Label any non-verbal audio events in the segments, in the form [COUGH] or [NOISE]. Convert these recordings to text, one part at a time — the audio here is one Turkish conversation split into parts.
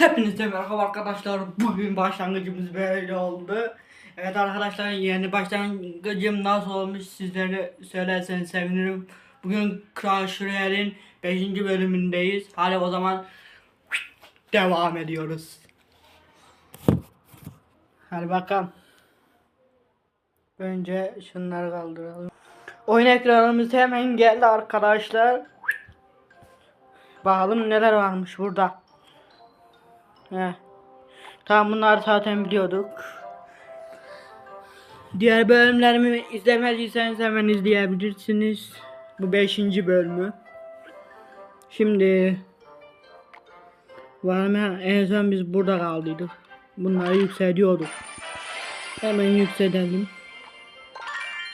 Hepinize merhaba arkadaşlar. Bugün başlangıcımız böyle oldu. Evet arkadaşlar yeni başlangıcım nasıl olmuş sizlere söylerseniz sevinirim. Bugün Crash Royale'in 5. bölümündeyiz. Hadi o zaman devam ediyoruz. Hadi bakalım. Önce şunları kaldıralım. Oyun ekranımız hemen geldi arkadaşlar. Bakalım neler varmış burada. He. Tamam bunları zaten biliyorduk. Diğer bölümlerimi izlemediyseniz hemen izleyebilirsiniz. Bu 5. bölümü. Şimdi var mı? En son biz burada kaldıydık. Bunları yükseliyorduk. Hemen yüksedelim.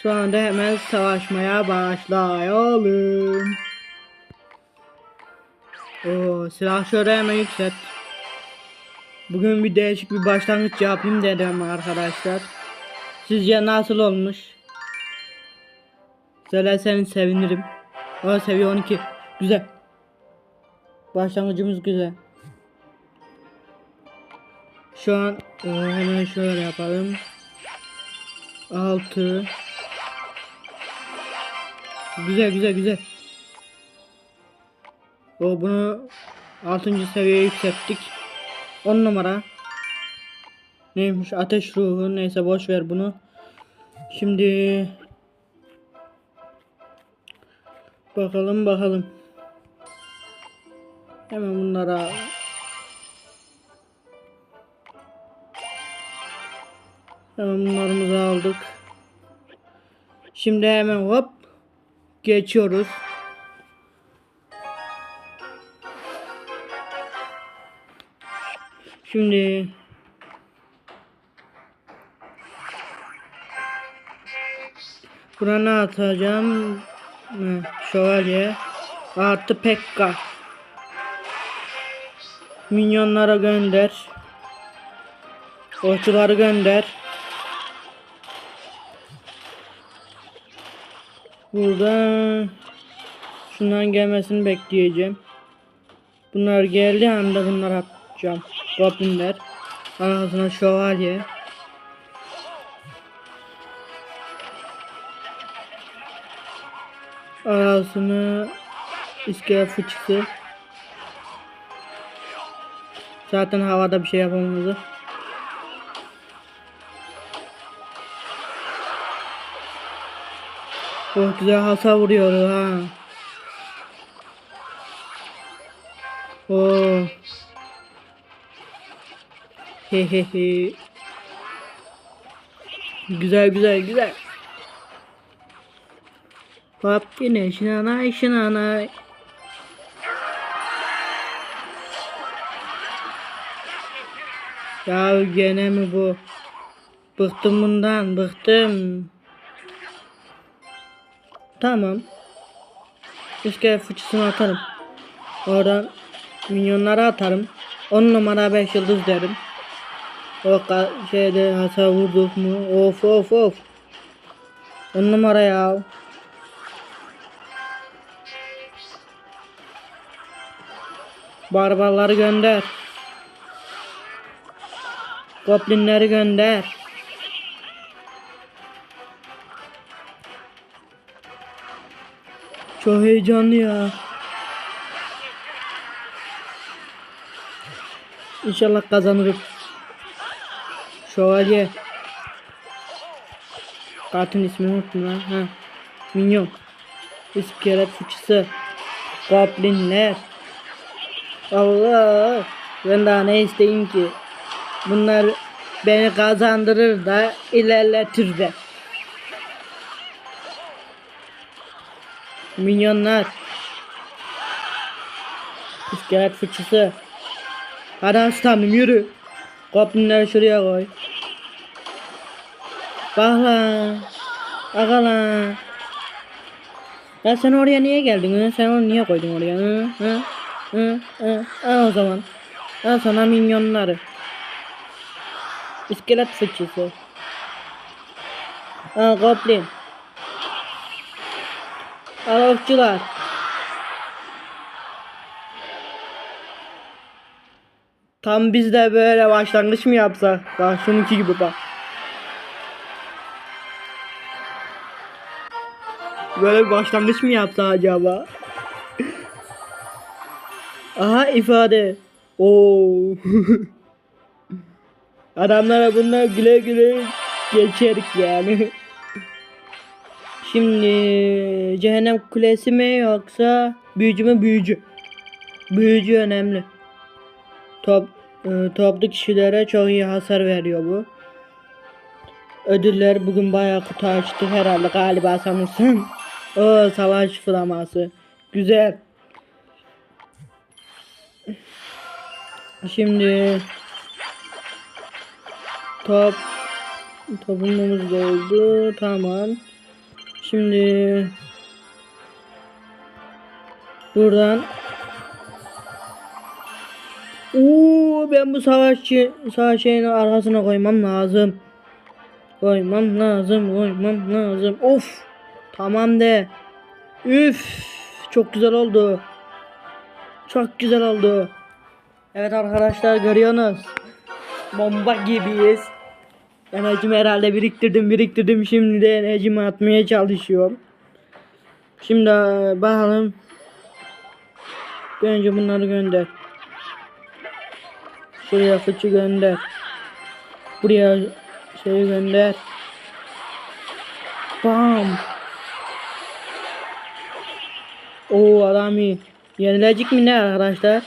Sonra da hemen savaşmaya başlayalım. Oo, silah şöyle hemen yükselt. Bugün bir değişik bir başlangıç yapayım dedim arkadaşlar. Sizce nasıl olmuş? Söylerseniz sevinirim. O seviye 12. Güzel. Başlangıcımız güzel. Şu an e, hemen şöyle yapalım. 6 Güzel güzel güzel. O bunu 6. seviyeye yükselttik. 10 numara. Neymiş ateş ruhu neyse boş ver bunu. Şimdi bakalım bakalım. Hemen bunlara Hemen bunlarımızı aldık. Şimdi hemen hop geçiyoruz. Şimdi Buna ne atacağım? Şövalye artı Pekka. Minyonlara gönder. Okçuları gönder. Burada şundan gelmesini bekleyeceğim. Bunlar geldi de bunlar atacağım. Goblinler. Arasına şövalye. Arasına iskelet fıçısı. Zaten havada bir şey yapamazdı. Çok güzel hasar vuruyor ha. Oo. Hehehe. güzel güzel güzel. Hop yine şınanay şınanay. Ya gene mi bu? Bıktım bundan bıktım. Tamam. İskelet fıçısını atarım. Oradan minyonları atarım. 10 numara 5 yıldız derim. Ka- şeyde hasar vurduk mu? Of of of. 10 numara ya. Barbarları gönder. Goblinleri gönder. Çok heyecanlı ya. İnşallah kazanırım. Şövalye. Kartın ismini unuttum lan. Ha. Minyon. İskelet fıçısı. Goblinler. Allah. Ben daha ne isteyeyim ki? Bunlar beni kazandırır da ilerletir de. Minyonlar. İskelet fıçısı. Hadi aslanım yürü. Goblinleri şuraya koy. Bak lan. Lan. Ya sen oraya niye geldin? Sen onu niye koydun oraya? Hı? Hı? Hı? Hı? Al o zaman. Al sana minyonları. İskelet fıçısı. Al goblin. Al okçular. Tam biz de böyle başlangıç mı yapsak? Bak şununki gibi bak. Böyle bir başlangıç mı yapsa acaba? Aha ifade. Oo. [LAUGHS] Adamlara bunlar güle güle geçerik yani. Şimdi cehennem kulesi mi yoksa büyücü mü büyücü? Büyücü önemli. Top, e, toplu kişilere çok iyi hasar veriyor bu. Ödüller bugün bayağı kutu açtı herhalde galiba sanırsın. O savaş flaması. Güzel. Şimdi top topumuz doldu. Tamam. Şimdi buradan Oo ben bu savaşçı savaş şeyini arkasına koymam lazım. Koymam lazım, koymam lazım. Of! Tamam de. Üf! Çok güzel oldu. Çok güzel oldu. Evet arkadaşlar görüyorsunuz. Bomba gibiyiz. Enerjimi herhalde biriktirdim biriktirdim. Şimdi de enerjimi atmaya çalışıyorum. Şimdi e, bakalım. Önce bunları gönder. Şuraya fıçı gönder. Buraya şeyi gönder. Bam. Oo adam iyi. Yenilecek mi ne arkadaşlar?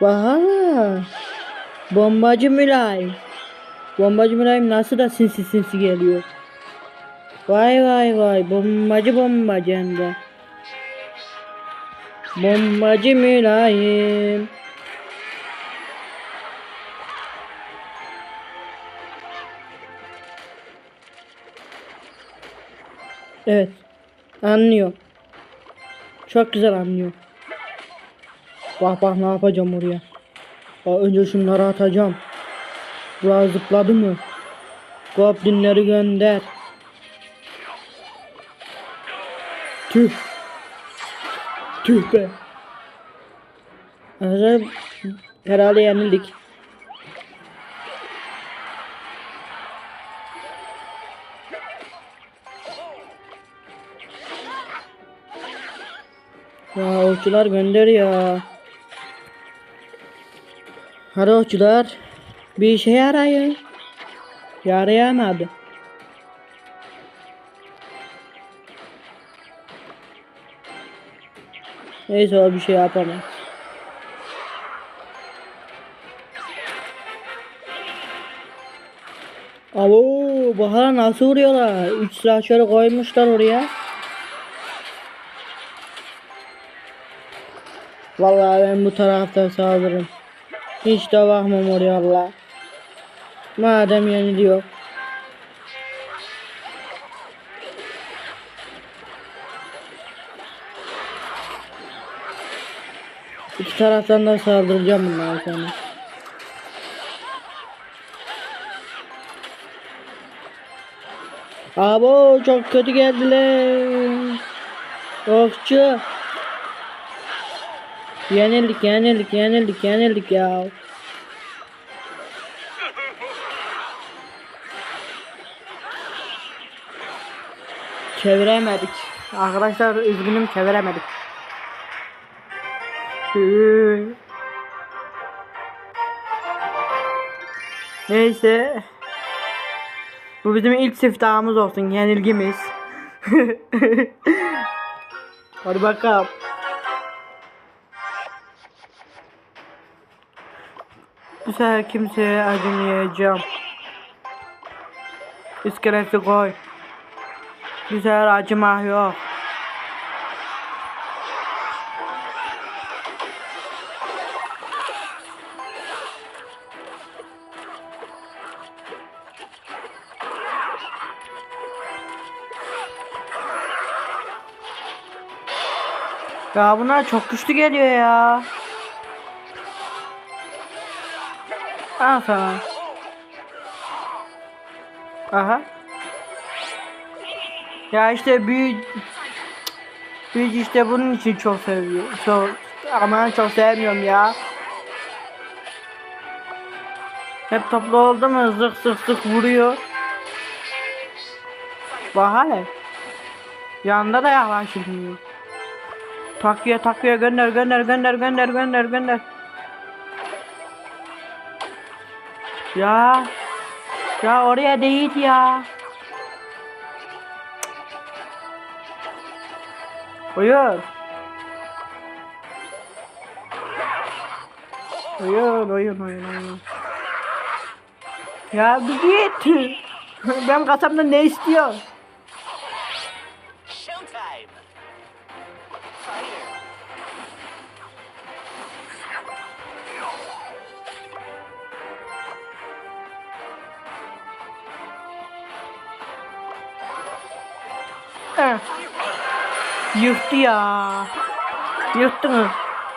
Vay. Bombacı mülayim. Bombacı mülayim nasıl da sinsi sinsi geliyor. Vay vay vay bombacı bombacı hem de. Bombacı mülayim. Evet. Anlıyor. Çok güzel anlıyor. Bak bak ne yapacağım oraya. Bak önce şunları atacağım. Buraya zıpladı mı? Goblinleri gönder. Tüh. Tüh be. Herhalde yenildik. Ya okçular gönder ya. Hadi okçular. Bir işe yarayın. Yarayamadı. Neyse o bir şey yapamaz. Abo bahara nasıl vuruyorlar? Üç silahşörü koymuşlar oraya. Vallahi ben bu taraftan saldırırım. Hiç de bakmam oraya Allah. Madem yeniliyor. İki taraftan da saldıracağım bundan sonra. Abo çok kötü geldiler. Okçu. Yenildik yenildik yenildik yenildik ya. Çeviremedik. Arkadaşlar üzgünüm çeviremedik. Neyse. Bu bizim ilk siftahımız olsun. Yenilgimiz. [LAUGHS] Hadi bakalım. Bu sefer kimseye acımayacağım. İskeleti koy. Bu sefer acımak yok. Ya bunlar çok güçlü geliyor ya. Al sana. Ya işte büyük büyük işte bunun için çok seviyor. Çok ama çok sevmiyorum ya. Hep toplu oldu mu zık zık zık vuruyor. Bak. Yanında da yaklaşılmıyor. Takviye takviye gönder gönder gönder gönder gönder gönder. Ya. Ya oraya değil ya. Oyun. Oyun oyun oyun oyun. Ya git. [LAUGHS] ben kasamda ne istiyor? Eh. Yıktı ya. Yıktı mı?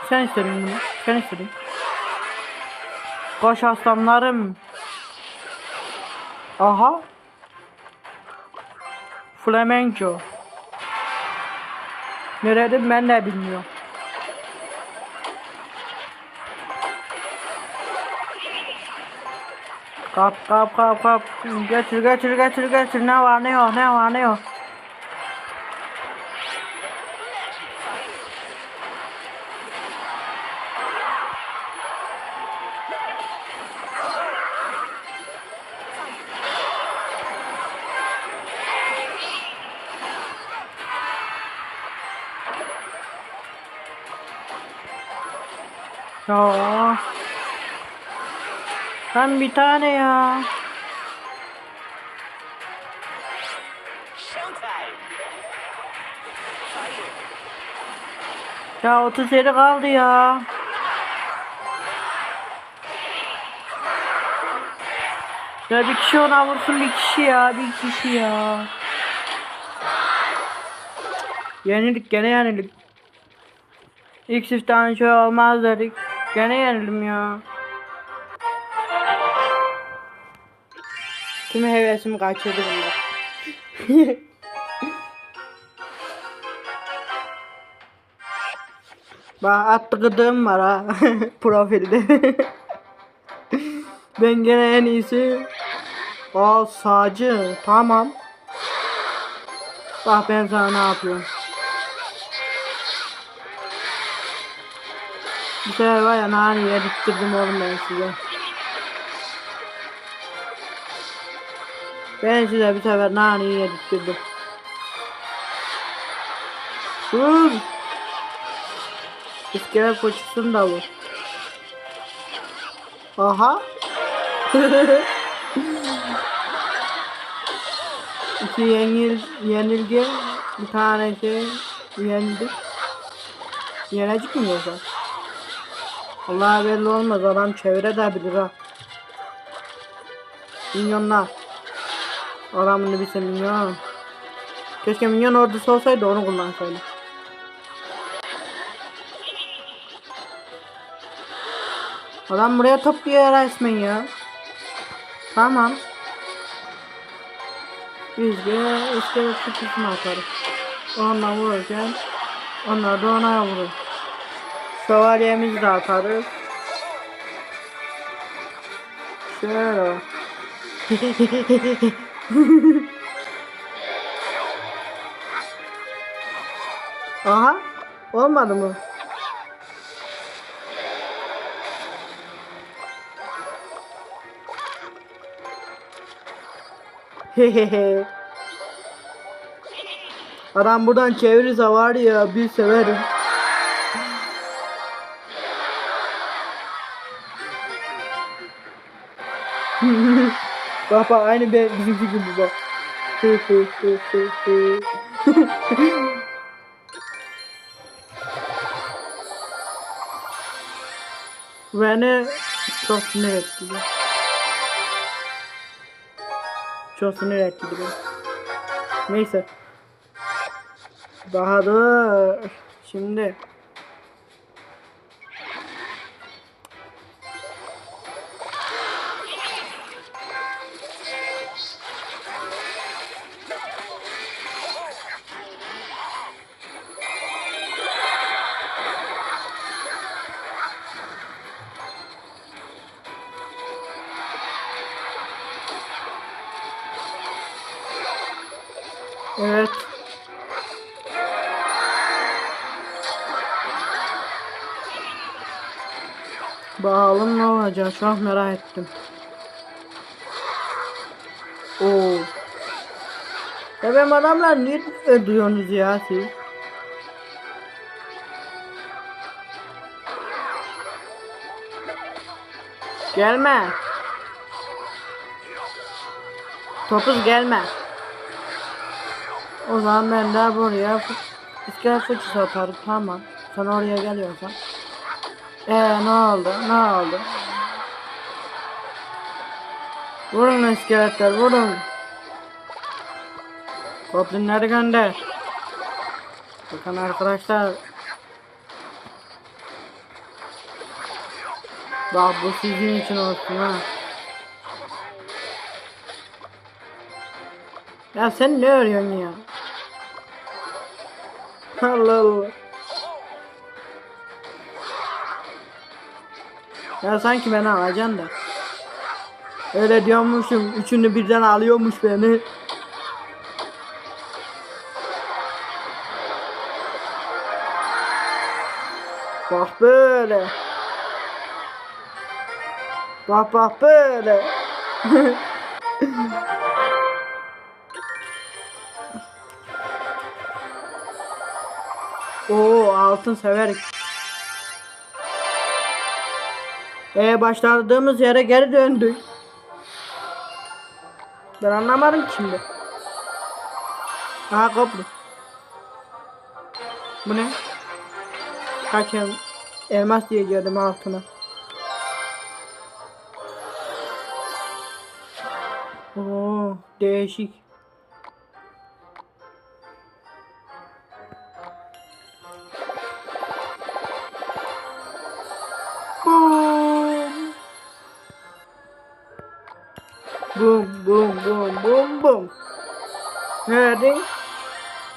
Sen istedin bunu. Sen istedin. Koş aslanlarım. Aha. Flamenco. Nerede ben de bilmiyorum. Kap kap kap kap. Getir getir getir getir. Ne var ne yok ne var ne yok. Ya. Ben bir tane ya. Ya 30 yeri kaldı ya. Ya bir kişi ona vursun bir kişi ya bir kişi ya. Yenildik gene yenildik. İlk çiftten şey olmaz dedik. Gene yenildim ya. Tüm hevesimi kaçırdı bunlar. [LAUGHS] Bak attı gıdığım var ha [LAUGHS] profilde. [LAUGHS] ben gene en iyisi. Aa sağcı tamam. Bak ben sana ne yapıyorum. Bu sefer var ya nane yedirttirdim oğlum ben size. Ben size bir sefer naneyi yedirttirdim. Vur. İskelet koçusun da vur. Aha. [LAUGHS] İki yenil, yenilgi, bir tane şey yendik. Yenecek mi yoksa? Allah belli olmaz adam çevire de bilir ha. Minyonlar. Adamını bilse minyon. Keşke minyon ordusu olsaydı onu kullansaydı. Adam buraya topluyor resmen ya. Tamam. De iskelet kutusunu atarız. Onunla vururken onlar da ona vurur. Şövalyemizi de atarız. Şöyle. [LAUGHS] Aha. Olmadı mı? Hehehe. [LAUGHS] Adam buradan çevirirse var ya bir severim. Bak bak aynı be, bizimki gibi bak. [LAUGHS] Beni çok sinir etti. Çok sinir etti. Neyse. Daha dur. Şimdi. Bakalım ne olacak şu an merak ettim. Oo. Benim adamlar niye öldürüyorsunuz ya siz? Gelme. Topuz gelme. O zaman ben de buraya iskelet fıçısı atarım tamam. Sen oraya geliyorsan. Ee ne oldu? Ne oldu? Vurun iskeletler vurun. Goblinleri gönder. Bakın arkadaşlar. Bak bu sizin için olsun ha. Ya sen ne arıyorsun ya? Allah Allah. Ya sanki beni alacaksın da. Öyle diyormuşum. Üçünü birden alıyormuş beni. Bak böyle. Bak bak böyle. [LAUGHS] Oo altın severik. Ee başladığımız yere geri döndük. Ben anlamadım şimdi. Aha koptu. Bu ne? Kaç el elmas diyecektim altına. Oo değişik.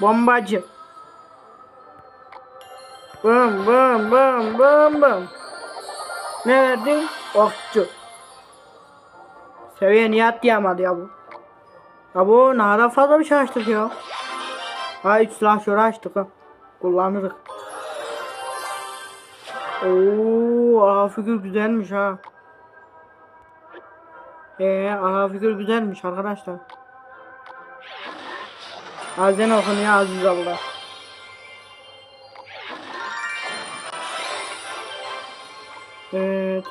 Bombacı. Bum bum bum bum bum. Nerede? Okçu. Seviye niye atlayamadı ya bu? Ya bu ne kadar fazla bir şey açtık ya. Ha 3 silah şöyle açtık ha. Kullanırız. Oo, aha figür güzelmiş ha. Ee, aha güzelmiş arkadaşlar. Azen okun ya aziz Allah. Evet.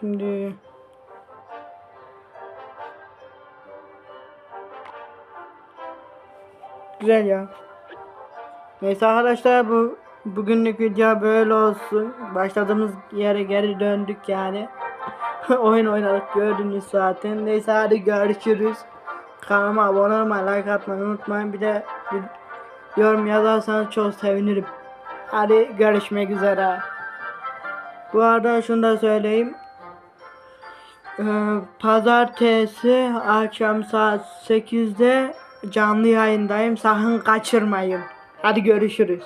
Şimdi Güzel ya. Neyse arkadaşlar bu bugünlük video böyle olsun. Başladığımız yere geri döndük yani. [LAUGHS] Oyun oynadık gördünüz zaten. Neyse hadi görüşürüz. Kanalıma abone olmayı, like atmayı unutmayın. Bir de bir yorum yazarsanız çok sevinirim. Hadi görüşmek üzere. Bu arada şunu da söyleyeyim. Ee, Pazartesi akşam saat 8'de canlı yayındayım. Sakın kaçırmayın. Hadi görüşürüz.